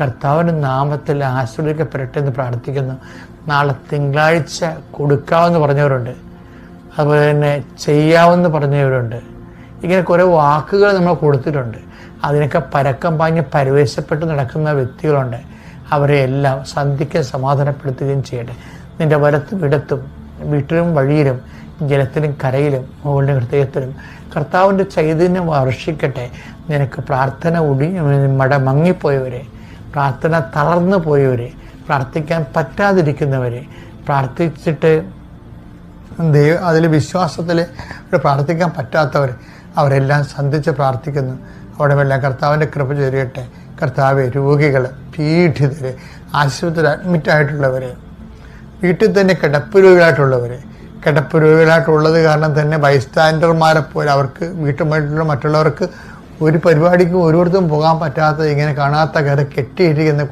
കർത്താവിന്റെ നാമത്തിൽ ആശ്രയിക്കപ്പെടട്ടെ എന്ന് പ്രാർത്ഥിക്കുന്നു. നാളെ തിങ്കളാഴ്ച കൊടുക്കാമെന്ന് പറഞ്ഞവരുണ്ട്. അതുപോലെ തന്നെ ചെയ്യാമെന്ന് പറഞ്ഞവരുണ്ട്. ഇങ്ങനെ കുറേ വാക്കുകൾ നമ്മൾ കൊടുത്തിട്ടുണ്ട്. അതിനൊക്കെ പരക്കം പാഞ്ഞ് പരിവേശപ്പെട്ട് നടക്കുന്ന വ്യക്തികളുണ്ട്. അവരെ എല്ലാം സന്ധിക്ക് സമാധാനപ്പെടുത്തുകയും ചെയ്യട്ടെ. നിന്റെ വലത്തും ഇടത്തും വീട്ടിലും വഴിയിലും ജലത്തിലും കരയിലും മുകളിലും ഹൃദയത്തിലും കർത്താവിന്റെ ചൈതന്യം വർഷിക്കട്ടെ. നിനക്ക് പ്രാർത്ഥന ഉടി മട മങ്ങിപ്പോയവരെ. പ്രാർത്ഥന തളർന്നു പോയവരെ പ്രാർത്ഥിക്കാൻ പറ്റാതിരിക്കുന്നവരെ പ്രാർത്ഥിച്ചിട്ട് ദൈവ അതിൽ വിശ്വാസത്തിൽ പ്രാർത്ഥിക്കാൻ പറ്റാത്തവർ അവരെല്ലാം സന്ധിച്ച് പ്രാർത്ഥിക്കുന്നു. അവിടെ എല്ലാം കർത്താവിന്റെ കൃപ ചൊരിയട്ടെ. കർത്താവ് രോഗികൾ പീഡിതർ ആശുപത്രിയിൽ അഡ്മിറ്റായിട്ടുള്ളവർ വീട്ടിൽ തന്നെ കിടപ്പ് രോഗികളായിട്ടുള്ളവർ കിടപ്പ് രോഗികളായിട്ടുള്ളത് കാരണം തന്നെ ബൈസ്റ്റാൻഡർമാരെ പോലെ അവർക്ക് വീട്ടുമായിട്ടുള്ള മറ്റുള്ളവർക്ക് ഒരു പരിപാടിക്കും ഒരിടത്തും പോകാൻ പറ്റാത്ത ഇങ്ങനെ കാണാത്ത കയറി കെട്ടിയിരിക്കുന്ന